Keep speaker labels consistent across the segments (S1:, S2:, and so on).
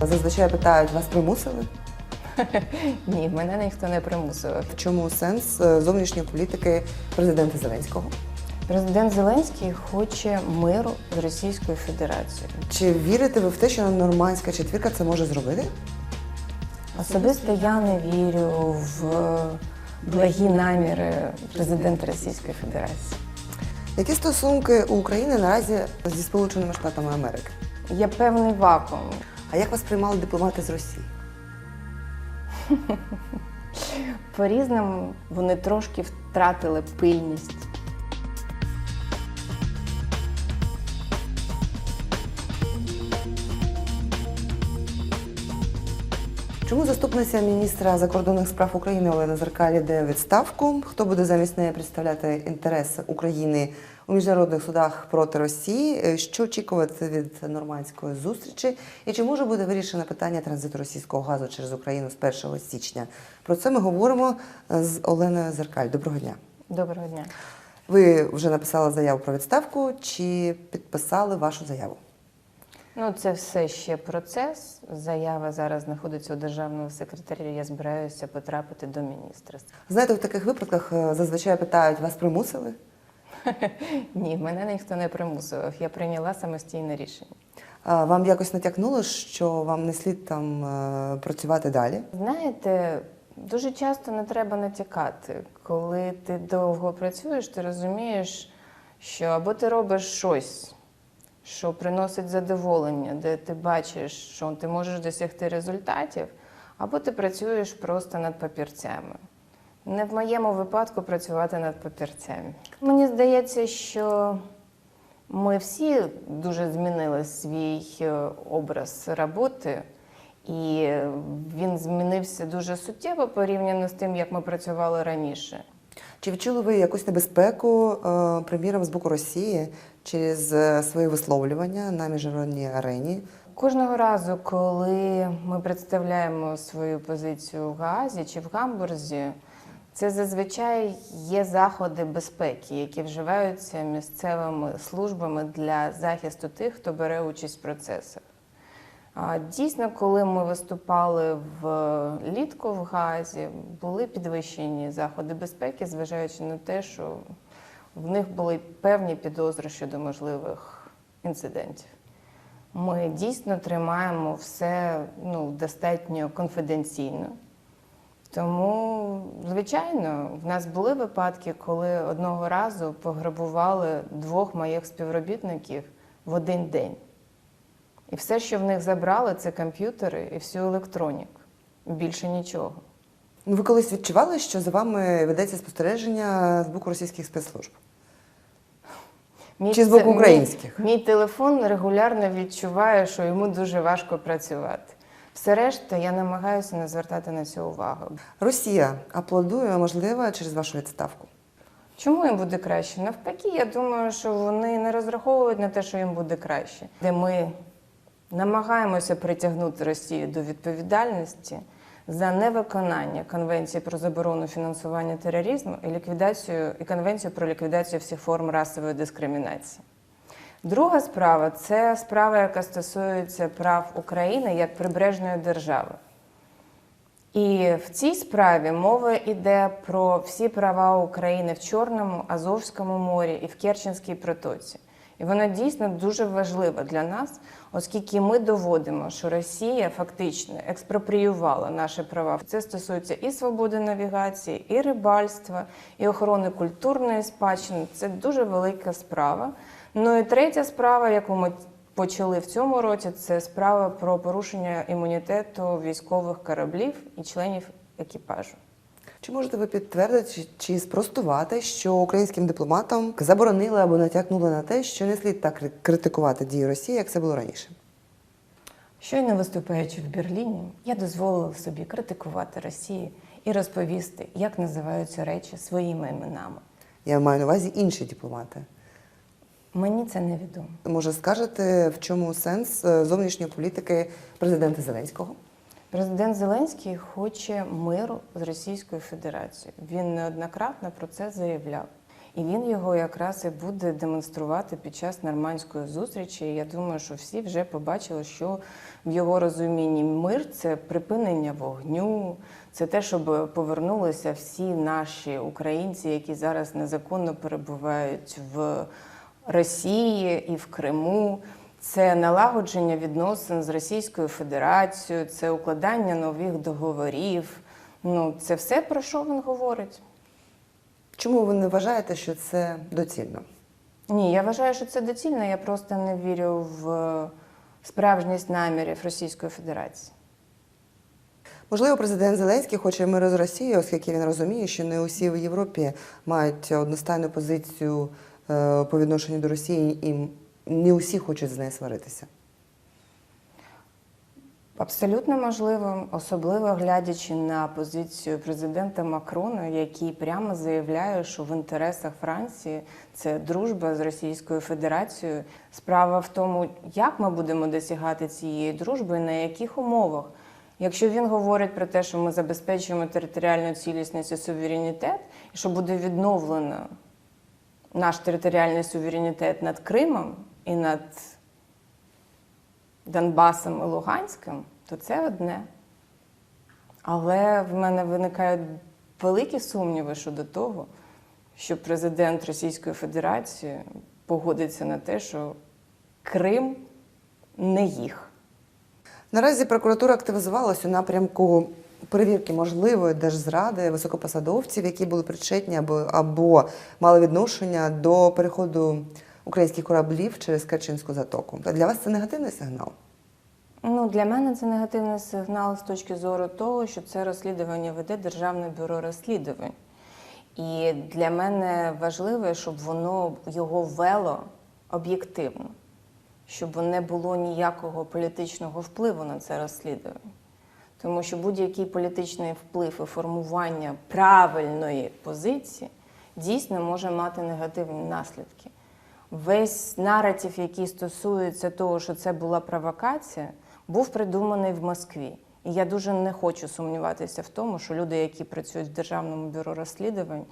S1: Зазвичай питають, вас примусили?
S2: Ні, мене ніхто не примусив.
S1: В чому сенс е, зовнішньої політики президента Зеленського?
S2: Президент Зеленський хоче миру з Російською Федерацією.
S1: Чи вірите ви в те, що нормандська четвірка це може зробити?
S2: Особисто я не вірю в благі наміри президента Російської Федерації.
S1: Які стосунки у України наразі зі Сполученими Штатами Америки?
S2: Є певний вакуум.
S1: А як вас приймали дипломати з Росії?
S2: По-різному вони трошки втратили пильність.
S1: Чому заступниця міністра закордонних справ України Олена Зеркаль йде відставку? Хто буде замість неї представляти інтереси України у міжнародних судах проти Росії? Е, Що очікувати від нормандської зустрічі? І чи може бути вирішено питання транзиту російського газу через Україну з 1 січня? Про це ми говоримо з Оленою Зеркаль. Доброго дня.
S2: Доброго дня.
S1: Ви вже написали заяву про відставку чи підписали вашу заяву?
S2: Ну, це все ще процес. Заява зараз знаходиться у державного секретаря. Я збираюся потрапити до міністра.
S1: Знаєте, в таких випадках е, зазвичай питають, вас примусили?
S2: Ні, мене ніхто не примусив. Я прийняла самостійне рішення.
S1: А Вам якось натякнуло, що вам не слід там е, працювати далі?
S2: Знаєте, дуже часто не треба натякати. Коли ти довго працюєш, ти розумієш, що або ти робиш щось, що приносить задоволення, де ти бачиш, що ти можеш досягти результатів, або ти працюєш просто над папірцями. Не в моєму випадку працювати над папірцями. Мені здається, що ми всі дуже змінили свій е, образ роботи, і він змінився дуже суттєво порівняно з тим, як ми працювали раніше.
S1: Чи відчули ви якусь небезпеку, е, приміром, з боку Росії через е, свої висловлювання на міжнародній арені?
S2: Кожного разу, коли ми представляємо свою позицію в Гаазі чи в Гамбурзі, це зазвичай є заходи безпеки, які вживаються місцевими службами для захисту тих, хто бере участь в процесах. Дійсно, коли ми виступали в літку в Гаазі, були підвищені заходи безпеки, зважаючи на те, що в них були певні підозри щодо можливих інцидентів. Ми дійсно тримаємо все ну, достатньо конфіденційно. Тому, звичайно, в нас були випадки, коли одного разу пограбували двох моїх співробітників в один день. І все, що в них забрали, це комп'ютери і всю електроніку. Більше нічого.
S1: Ну, ви колись відчували, що за вами ведеться спостереження з боку російських спецслужб?
S2: Мій
S1: Чи з боку українських?
S2: Мій, мій телефон регулярно відчуває, що йому дуже важко працювати. Все решта я намагаюся не звертати на це увагу.
S1: Росія аплодує, можливо, через вашу відставку.
S2: Чому їм буде краще? Навпаки, я думаю, що вони не розраховують на те, що їм буде краще. Де ми намагаємося притягнути Росію до відповідальності за невиконання Конвенції про заборону фінансування тероризму і ліквідацію і Конвенцію про ліквідацію всіх форм расової дискримінації. Друга справа це справа, яка стосується прав України як прибережної держави. І в цій справі мова йде про всі права України в Чорному, Азовському морі і в Керченській протоці. І воно дійсно дуже важливо для нас, оскільки ми доводимо, що Росія фактично експропріювала наші права. Це стосується і свободи навігації, і рибальства, і охорони культурної спадщини. Це дуже велика справа. Ну і третя справа, яку ми почали в цьому році, це справа про порушення імунітету військових кораблів і членів екіпажу.
S1: Чи можете ви підтвердити чи- спростувати, що українським дипломатам заборонили або натякнули на те, що не слід так критикувати дії Росії, як це було раніше?
S2: Щойно виступаючи в Берліні, я дозволила собі критикувати Росію і розповісти, як називаються речі своїми іменами.
S1: Я маю на увазі інші дипломати.
S2: Мені це невідомо.
S1: Може, скажете, в чому сенс е, зовнішньої політики президента Зеленського?
S2: Президент Зеленський хоче миру з Російською Федерацією. Він неоднократно про це заявляв. І він його якраз і буде демонструвати під час нормандської зустрічі. І я думаю, що всі вже побачили, що в його розумінні мир це припинення вогню, це те, щоб повернулися всі наші українці, які зараз незаконно перебувають в Росії і в Криму. Це налагодження відносин з Російською Федерацією, це укладання нових договорів. Ну, це все про що він говорить.
S1: Чому ви не вважаєте, що це доцільно?
S2: Ні, я вважаю, що це доцільно. Я просто не вірю в справжність намірів Російської Федерації.
S1: Можливо, президент Зеленський хоче миру з Росією, оскільки він розуміє, що не усі в Європі мають одностайну позицію е, по відношенню до Росії, і не усі хочуть з нею сваритися.
S2: Абсолютно можливо, особливо глядячи на позицію президента Макрона, який прямо заявляє, що в інтересах Франції це дружба з Російською Федерацією. Справа в тому, як ми будемо досягати цієї дружби на яких умовах. Якщо він говорить про те, що ми забезпечуємо територіальну цілісність і суверенітет, і що буде відновлено наш територіальний суверенітет над Кримом і над Донбасом і Луганським, то це одне. Але в мене виникають великі сумніви щодо того, що президент Російської Федерації погодиться на те, що Крим не їх.
S1: Наразі прокуратура активізувалась у напрямку перевірки можливої держзради високопосадовців, які були причетні або, або мали відношення до переходу українських кораблів через Керченську затоку. Для вас це негативний сигнал?
S2: Ну, для мене це негативний сигнал з точки зору того, що це розслідування веде Державне бюро розслідувань. І для мене важливо, щоб воно його вело об'єктивно, щоб не було ніякого політичного впливу на це розслідування. Тому що будь-який політичний вплив і формування правильної позиції дійсно може мати негативні наслідки. Весь наратив, який стосується того, що це була провокація, був придуманий в Москві. І я дуже не хочу сумніватися в тому, що люди, які працюють в Державному бюро розслідувань,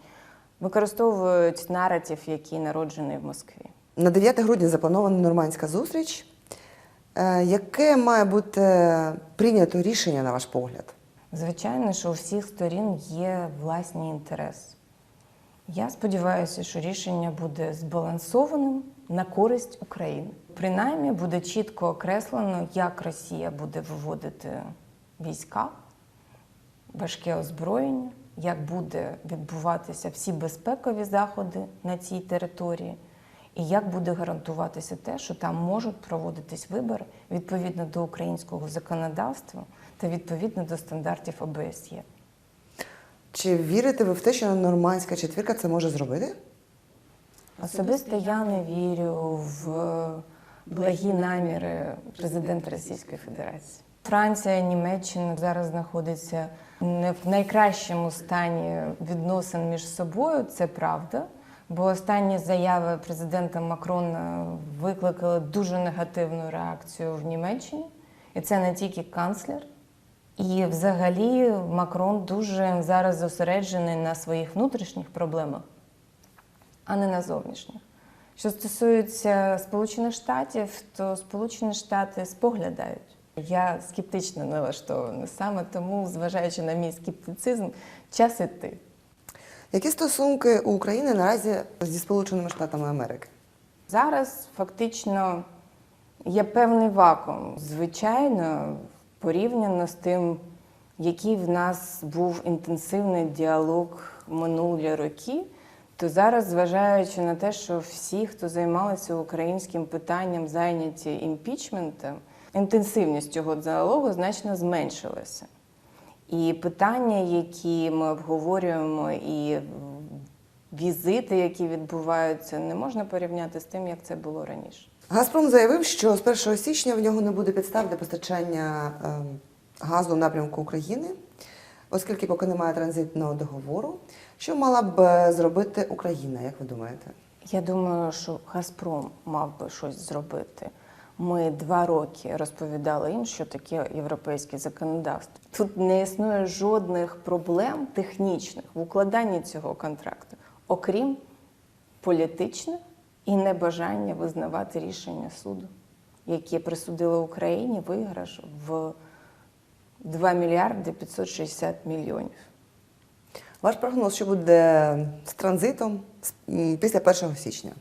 S2: використовують наратив, який народжений в Москві.
S1: На 9 грудня запланована нормандська зустріч. Е, Яке має бути прийнято рішення, на ваш погляд?
S2: Звичайно, що у всіх сторін є власні інтереси. Я сподіваюся, що рішення буде збалансованим на користь України. Принаймні буде чітко окреслено, як Росія буде виводити війська, важке озброєння, як буде відбуватися всі безпекові заходи на цій території, і як буде гарантуватися те, що там можуть проводитись вибори відповідно до українського законодавства та відповідно до стандартів ОБСЄ.
S1: Чи вірите ви в те, що нормандська четвірка це може зробити?
S2: Особисто я не вірю в благі наміри президента Російської Федерації. Франція, Німеччина зараз знаходяться не в найкращому стані відносин між собою. Це правда. Бо останні заяви президента Макрона викликали дуже негативну реакцію в Німеччині, і це не тільки канцлер. І взагалі Макрон дуже зараз зосереджений на своїх внутрішніх проблемах, а не на зовнішніх. Що стосується Сполучених Штатів, то Сполучені Штати споглядають. Я скептично налаштована саме тому, зважаючи на мій скептицизм, час іти.
S1: Які стосунки у України наразі зі Сполученими Штатами Америки?
S2: Зараз фактично є певний вакуум. Звичайно, порівняно з тим, який в нас був інтенсивний діалог минулі роки, то зараз, зважаючи на те, що всі, хто займалися українським питанням, зайняті імпічментом, інтенсивність цього діалогу значно зменшилася. І питання, які ми обговорюємо, і візити, які відбуваються, не можна порівняти з тим, як це було раніше.
S1: Газпром заявив, що з 1 січня в нього не буде підстав для постачання е, газу в напрямку України, оскільки поки немає транзитного договору. Що мала б е, зробити Україна, як ви думаєте?
S2: Я думаю, що Газпром мав би щось зробити. Ми два роки розповідали їм, що таке європейське законодавство. Тут не існує жодних проблем технічних в укладанні цього контракту, окрім політичне і небажання визнавати рішення суду, яке присудило Україні виграш в 2 мільярди 560 мільйонів.
S1: Ваш прогноз, що буде з транзитом після 1 січня?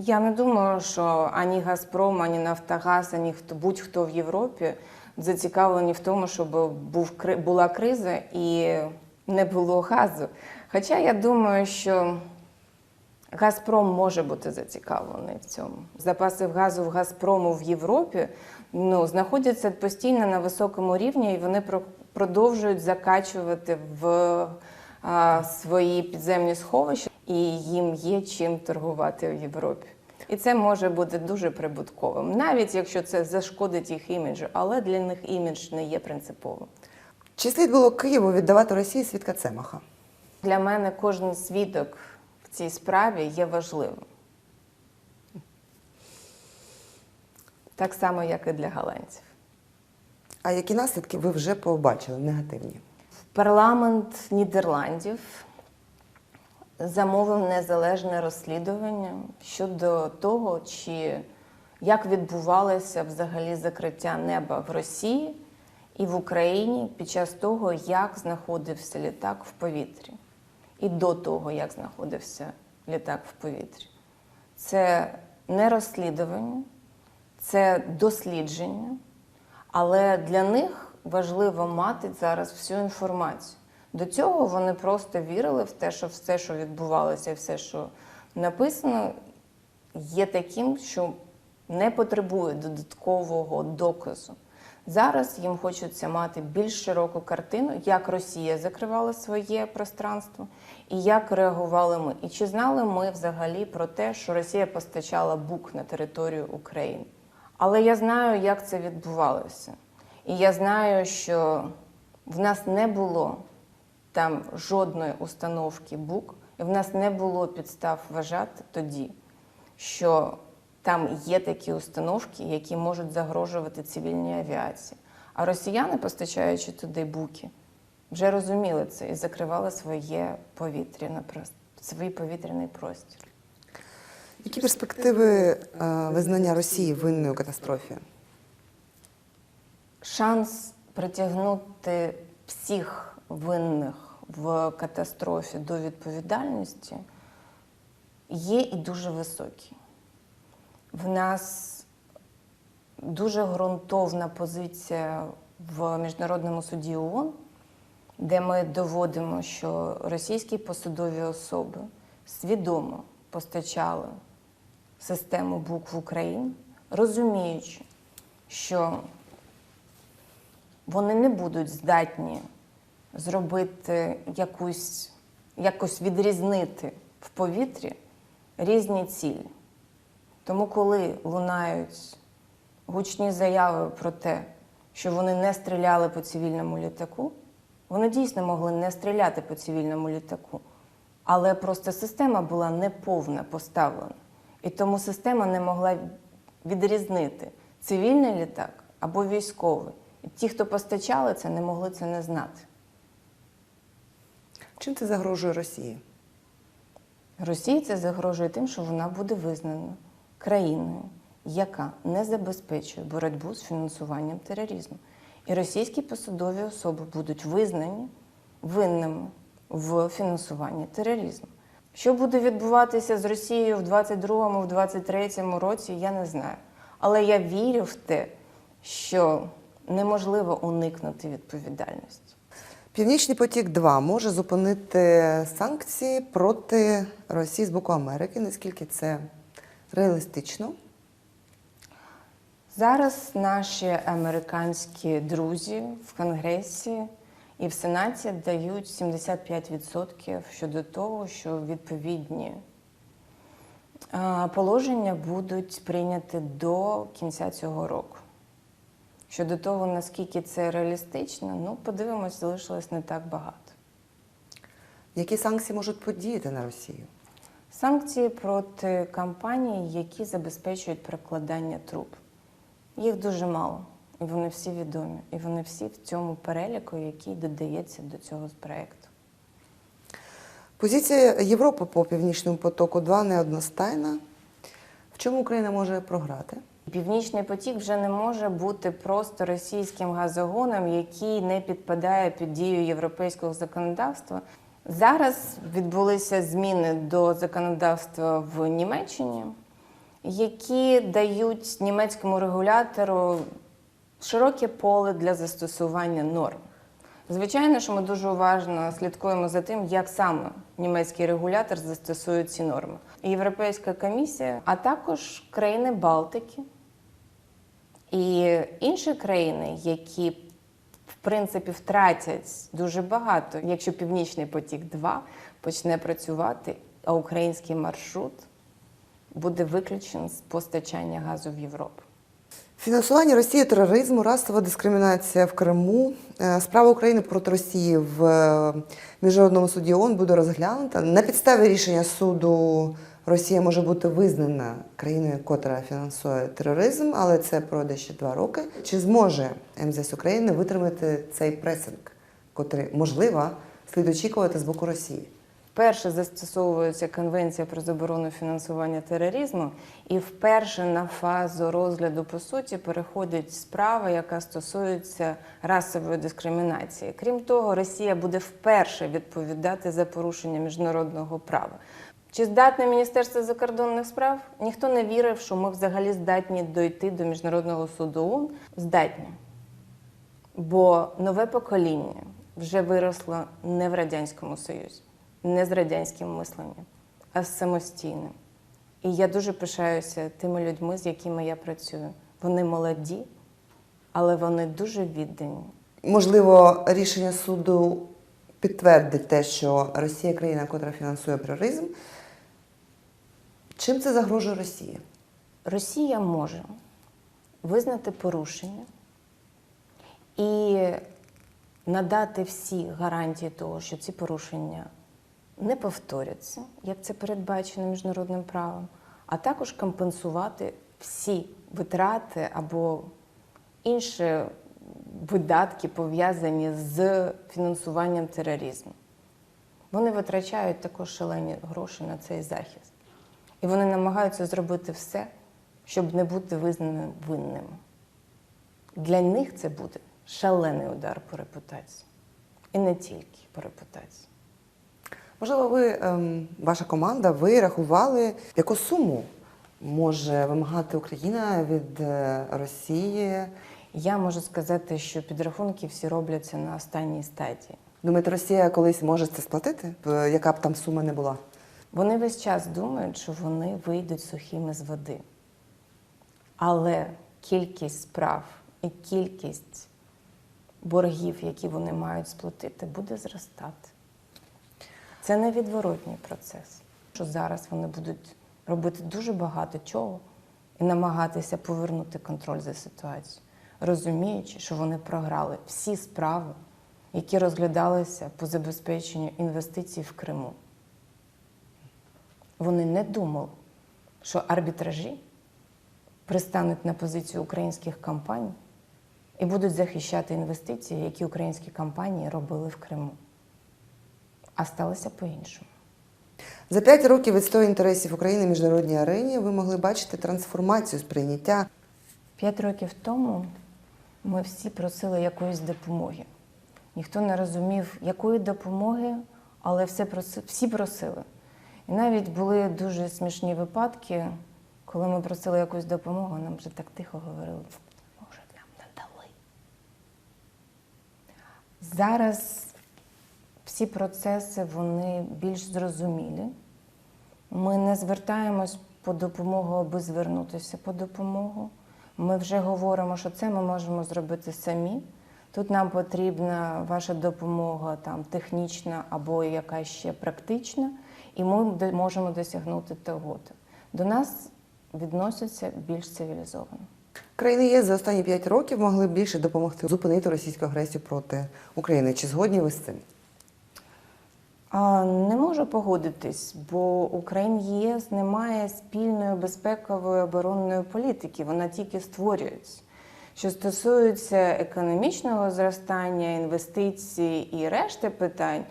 S2: Я не думаю, що ані Газпром, ані Нафтогаз, ані хто будь-хто в Європі зацікавлені в тому, щоб був була криза і не було газу. Хоча я думаю, що Газпром може бути зацікавлений в цьому. Запаси газу в Газпрому в Європі ну, знаходяться постійно на високому рівні, і вони продовжують закачувати в а, свої підземні сховища, і їм є чим торгувати в Європі. І це може бути дуже прибутковим, навіть якщо це зашкодить їх іміджу, але для них імідж не є принциповим.
S1: Чи слід було Києву віддавати Росії свідка Цемаха?
S2: Для мене кожен свідок в цій справі є важливим. Так само, як і для голландців.
S1: А які наслідки ви вже побачили негативні?
S2: Парламент Нідерландів замовив незалежне розслідування щодо того, чи як відбувалося взагалі закриття неба в Росії і в Україні під час того, як знаходився літак в повітрі, і до того, як знаходився літак в повітрі. Це не розслідування, це дослідження, але для них важливо мати зараз всю інформацію. До цього вони просто вірили в те, що все, що відбувалося, і все, що написано, є таким, що не потребує додаткового доказу. Зараз їм хочеться мати більш широку картину, як Росія закривала своє пространство і як реагували ми. І чи знали ми взагалі про те, що Росія постачала бук на територію України? Але я знаю, як це відбувалося. І я знаю, що в нас не було там жодної установки БУК, і в нас не було підстав вважати тоді, що там є такі установки, які можуть загрожувати цивільній авіації. А росіяни, постачаючи туди буки, вже розуміли це і закривали своє повітряне свій повітряний простір.
S1: Які перспективи е, визнання Росії винною катастрофі?
S2: Шанс притягнути всіх винних в катастрофі до відповідальності є і дуже високий. В нас дуже ґрунтовна позиція в Міжнародному суді ООН, де ми доводимо, що російські посадові особи свідомо постачали систему БУК в Україну, розуміючи, що вони не будуть здатні зробити якусь, якось відрізнити в повітрі різні цілі. Тому, коли лунають гучні заяви про те, що вони не стріляли по цивільному літаку, вони дійсно могли не стріляти по цивільному літаку, але просто система була неповна поставлена. І тому система не могла відрізнити цивільний літак або військовий. І ті, хто постачали це, не могли це не знати.
S1: Чим це загрожує Росії?
S2: Росії це загрожує тим, що вона буде визнана країною, яка не забезпечує боротьбу з фінансуванням тероризму. І російські посадові особи будуть визнані винними в фінансуванні тероризму. Що буде відбуватися з Росією в 22-му, в 23-му році, я не знаю. Але я вірю в те, що неможливо уникнути відповідальності.
S1: Північний потік 2 може зупинити санкції проти Росії з боку Америки. Наскільки це реалістично?
S2: Зараз наші американські друзі в Конгресі і в Сенаті дають 75% щодо того, що відповідні положення будуть прийняті до кінця цього року. Щодо того, наскільки це реалістично, ну подивимось, залишилось не так багато.
S1: Які санкції можуть подіяти на Росію?
S2: Санкції проти компаній, які забезпечують перекладання труб. Їх дуже мало, і вони всі відомі, і вони всі в цьому переліку, який додається до цього проєкту.
S1: Позиція Європи по північному потоку 2 неодностайна. В чому Україна може програти?
S2: Північний потік вже не може бути просто російським газогоном, який не підпадає під дію європейського законодавства. Зараз відбулися зміни до законодавства в Німеччині, які дають німецькому регулятору широке поле для застосування норм. Звичайно, що ми дуже уважно слідкуємо за тим, як саме німецький регулятор застосує ці норми. Європейська комісія, а також країни Балтики і інші країни, які в принципі втратять дуже багато, якщо Північний потік 2 почне працювати, а український маршрут буде виключений з постачання газу в Європу.
S1: Фінансування Росії тероризму, расова дискримінація в Криму. Е, Справа України проти Росії в е, міжнародному суді ООН буде розглянута. На підставі рішення суду Росія може бути визнана країною, котра фінансує тероризм, але це пройде ще два роки. Чи зможе МЗС України витримати цей пресинг, котрий можливо слід очікувати з боку Росії?
S2: Вперше застосовується Конвенція про заборону фінансування тероризму, і вперше на фазу розгляду по суті переходить справа, яка стосується расової дискримінації. Крім того, Росія буде вперше відповідати за порушення міжнародного права. Чи здатне Міністерство закордонних справ? Ніхто не вірив, що ми взагалі здатні дойти до міжнародного суду. Здатні. Бо нове покоління вже виросло не в Радянському Союзі, не з радянським мисленням, а з самостійним. І я дуже пишаюся тими людьми, з якими я працюю. Вони молоді, але вони дуже віддані.
S1: Можливо, рішення суду підтвердить те, що Росія країна, котра фінансує тероризм. Чим це загрожує Росії?
S2: Росія може визнати порушення і надати всі гарантії того, що ці порушення не повторяться, як це передбачено міжнародним правом, а також компенсувати всі витрати або інші видатки, пов'язані з фінансуванням тероризму. Вони витрачають також шалені гроші на цей захист. І вони намагаються зробити все, щоб не бути визнаним винним. Для них це буде шалений удар по репутації. І не тільки по репутації.
S1: Можливо, ви, ем, ваша команда, ви рахували, яку суму може вимагати Україна від е, Росії?
S2: Я можу сказати, що підрахунки всі робляться на останній стадії.
S1: Думаєте, Росія колись може це сплатити, яка б там сума не була?
S2: Вони весь час думають, що вони вийдуть сухими з води. Але кількість справ і кількість боргів, які вони мають сплатити, буде зростати. Це невідворотній процес. Що зараз вони будуть робити дуже багато чого і намагатися повернути контроль за ситуацією, розуміючи, що вони програли всі справи, які розглядалися по забезпеченню інвестицій в Криму. Вони не думали, що арбітражі пристануть на позицію українських компаній і будуть захищати інвестиції, які українські компанії робили в Криму. А сталося по-іншому.
S1: За п'ять років відстою інтересів України в міжнародній арені ви могли бачити трансформацію сприйняття.
S2: П'ять років тому ми всі просили якоїсь допомоги. Ніхто не розумів, якої допомоги, але все проси, всі просили. І навіть були дуже смішні випадки, коли ми просили якусь допомогу, нам вже так тихо говорили, може, нам не дали. Зараз всі процеси вони більш зрозумілі. Ми не звертаємось по допомогу, аби звернутися по допомогу. Ми вже говоримо, що це ми можемо зробити самі. Тут нам потрібна ваша допомога там, технічна або якась ще практична, і ми можемо досягнути того. До нас відносяться більш цивілізовано.
S1: Країни ЄС за останні п'ять років могли більше допомогти зупинити російську агресію проти України. Чи згодні ви з цим?
S2: Не можу погодитись, бо у країн ЄС немає спільної безпекової оборонної політики, вона тільки створюється. Що стосується економічного зростання, інвестицій і решти питань,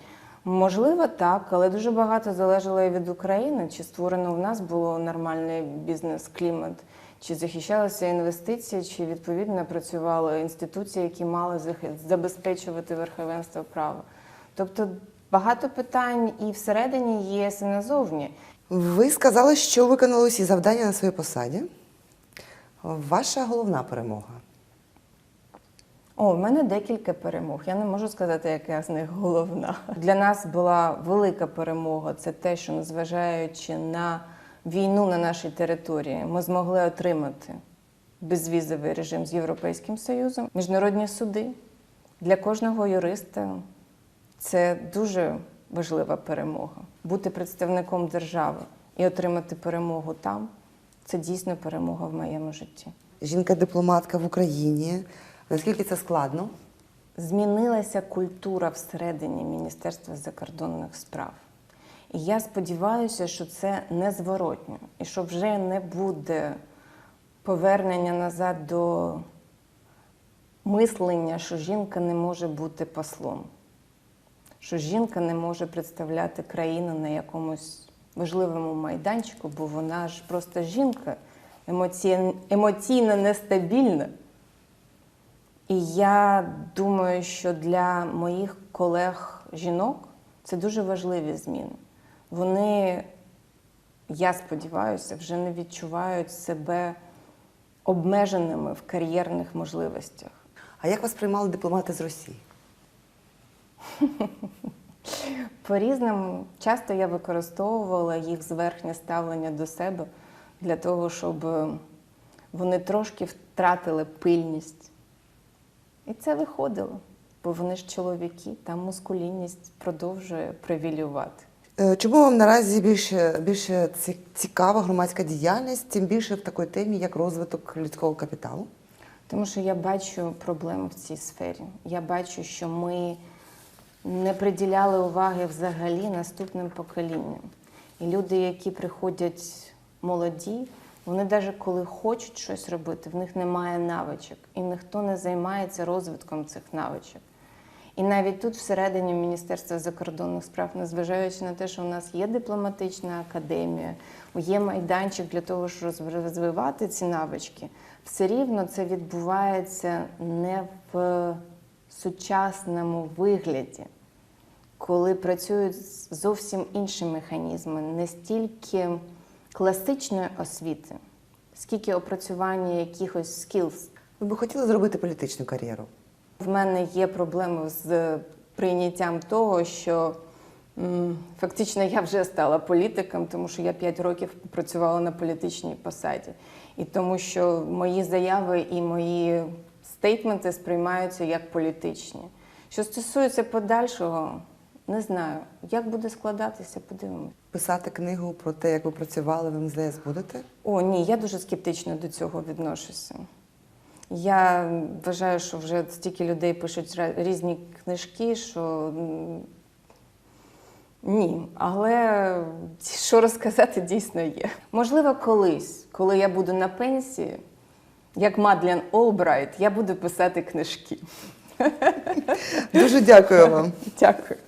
S2: Можливо, так, але дуже багато залежало від України, чи створено в нас було нормальний бізнес-клімат, чи захищалися інвестиції, чи відповідно працювали інституції, які мали забезпечувати верховенство права. Тобто багато питань і всередині ЄС, і назовні.
S1: Ви сказали, що виконали усі завдання на своїй посаді. Ваша головна перемога.
S2: О, в мене декілька перемог. Я не можу сказати, яка з них головна. Для нас була велика перемога. Це те, що незважаючи на війну на нашій території, ми змогли отримати безвізовий режим з Європейським Союзом, міжнародні суди для кожного юриста. Це дуже важлива перемога. Бути представником держави і отримати перемогу там це дійсно перемога в моєму житті.
S1: Жінка-дипломатка в Україні. Наскільки це складно?
S2: Змінилася культура всередині Міністерства закордонних справ. І я сподіваюся, що це незворотньо, і що вже не буде повернення назад до мислення, що жінка не може бути послом, що жінка не може представляти країну на якомусь важливому майданчику, бо вона ж просто жінка емоційно нестабільна. І я думаю, що для моїх колег жінок це дуже важливі зміни. Вони, я сподіваюся, вже не відчувають себе обмеженими в кар'єрних можливостях.
S1: А як вас приймали дипломати з Росії?
S2: По-різному часто я використовувала їх зверхнє ставлення до себе для того, щоб вони трошки втратили пильність. І це виходило, бо вони ж чоловіки, там мускулінність продовжує привілювати.
S1: Е, Чому вам наразі більше, більше цікава громадська діяльність, тим більше в такій темі, як розвиток людського капіталу?
S2: Тому що я бачу проблеми в цій сфері. Я бачу, що ми не приділяли уваги взагалі наступним поколінням. І люди, які приходять молоді, вони навіть коли хочуть щось робити, в них немає навичок, і ніхто не займається розвитком цих навичок. І навіть тут, всередині Міністерства закордонних справ, незважаючи на те, що у нас є дипломатична академія, є майданчик для того, щоб розвивати ці навички, все рівно це відбувається не в сучасному вигляді, коли працюють зовсім інші механізми, не стільки класичної освіти, скільки опрацювання якихось skills,
S1: Ви би хотіли зробити політичну кар'єру?
S2: в мене є проблеми з прийняттям того, що фактично я вже стала політиком, тому що я 5 років працювала на політичній посаді. І тому що мої заяви і мої стейтменти сприймаються як політичні. Що стосується подальшого, не знаю, як буде складатися, подивимось.
S1: Писати книгу про те, як ви працювали в МЗС будете?
S2: О, ні, я дуже скептично до цього відношуся. Я вважаю, що вже стільки людей пишуть різні книжки, що ні. Але що розказати дійсно є. Можливо, колись, коли я буду на пенсії, як Мадлен Олбрайт, я буду писати книжки.
S1: Дуже дякую вам.
S2: Дякую.